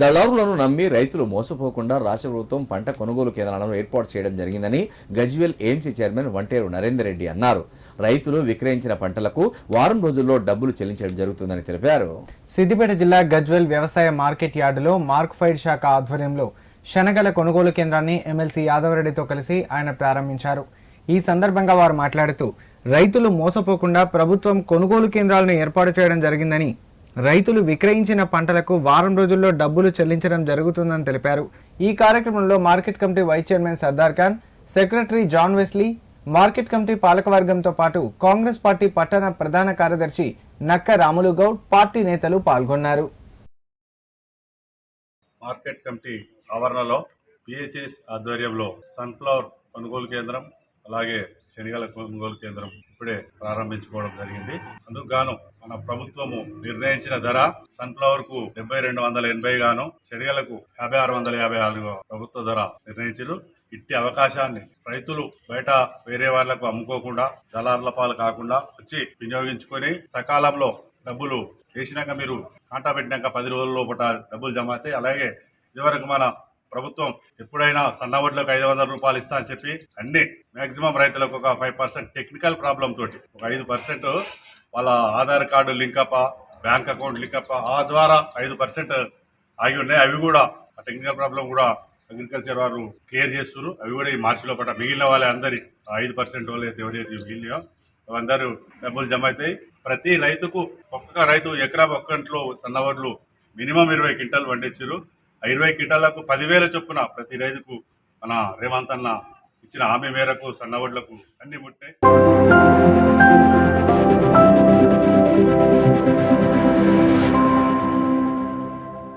దళారులను నమ్మి రైతులు మోసపోకుండా రాష్ట్ర ప్రభుత్వం పంట కొనుగోలు కేంద్రాలను ఏర్పాటు చేయడం జరిగిందని గజ్వేల్ ఏఎంసీ చైర్మన్ వంటేరు నరేందర్ రెడ్డి అన్నారు. రైతులు విక్రయించిన పంటలకు వారం రోజుల్లో డబ్బులు చెల్లించడం జరుగుతుందని తెలిపారు. సిద్దిపేట జిల్లా గజ్వెల్ వ్యవసాయ మార్కెట్ యార్డులో మార్క్ఫైడ్ శాఖ ఆధ్వర్యంలో శనగల కొనుగోలు కేంద్రాన్ని ఎమ్మెల్సీ యాదవరెడ్డితో కలిసి ఆయన ప్రారంభించారు. ఈ సందర్భంగా వారు మాట్లాడుతూ రైతులు మోసపోకుండా ప్రభుత్వం కొనుగోలు కేంద్రాలను ఏర్పాటు చేయడం జరిగిందని రైతులు విక్రయించిన పంటలకు వారం రోజుల్లో డబ్బులు చెల్లించడం జరుగుతుందని తెలిపారు. ఈ కార్యక్రమంలో market committee vice chairman Sardar Khan secretary John Wesley market committee పాలకవర్గంతో పాటు కాంగ్రెస్ పార్టీ పట్టణ ప్రధాన కార్యదర్శి నక్క రాములు గౌడ్ పార్టీ నేతలు పాల్గొన్నారు. మార్కెట్ కమిటీ ఆవరణలో పిఎస్ఎస్ ఆధ్వర్యంలో సన్ఫ్లవర్ కొనుగోలు కేంద్రం అలాగే శనగల కొనుగోలు కేంద్రం ఇప్పుడే ప్రారంభించుకోవడం జరిగింది. అందుకు గాను మన ప్రభుత్వము నిర్ణయించిన ధర సన్ఫ్లవర్కు డెబ్బై రెండు వందల ఎనభై గాను శనగలకు యాభై ఆరు వందల యాభై నాలుగు ప్రభుత్వ ధర నిర్ణయించారు ఇట్టి అవకాశాన్ని రైతులు బయట వేరే వాళ్ళకు అమ్ముకోకుండా దళారుల పాలు కాకుండా వచ్చి వినియోగించుకొని సకాలంలో డబ్బులు వేసినాక మీరు కాంటా పెట్టినాక పది రోజుల లోపల డబ్బులు జమ అవుతాయి. అలాగే ఇదివరకు మన ప్రభుత్వం ఎప్పుడైనా సన్న వడ్లకు ఐదు వందల రూపాయలు ఇస్తా అని చెప్పి అన్ని మాక్సిమం రైతులకు ఒక ఫైవ్ పర్సెంట్ టెక్నికల్ ప్రాబ్లం తోటి ఒక ఐదు పర్సెంట్ వాళ్ళ Aadhaar card link up bank account link up ఆ ద్వారా ఐదు పర్సెంట్ ఆగి ఉన్నాయి. అవి కూడా ఆ టెక్నికల్ ప్రాబ్లం కూడా అగ్రికల్చర్ వారు క్లియర్ చేస్తున్నారు. అవి కూడా ఈ మార్చిలో పట్ట మిగిలిన వాళ్ళే అందరి ఆ ఐదు పర్సెంట్ వాళ్ళు ఎవరైతే మిగిలినాయో అందరూ డబ్బులు జమ అవుతాయి. ప్రతి రైతుకు ఒక్కొక్క రైతు ఎకరా ఒక్కంట్లో సన్నవడ్లు మినిమం ఇరవై క్వింటాలు పండించారు. ఇరవై కిటాలకు పదివేల చొప్పున ప్రతి రైతుకు మన రేవంత్ అన్న ఇచ్చిన హామీ మేరకు సన్నవడ్లకు అన్ని ముట్టాయి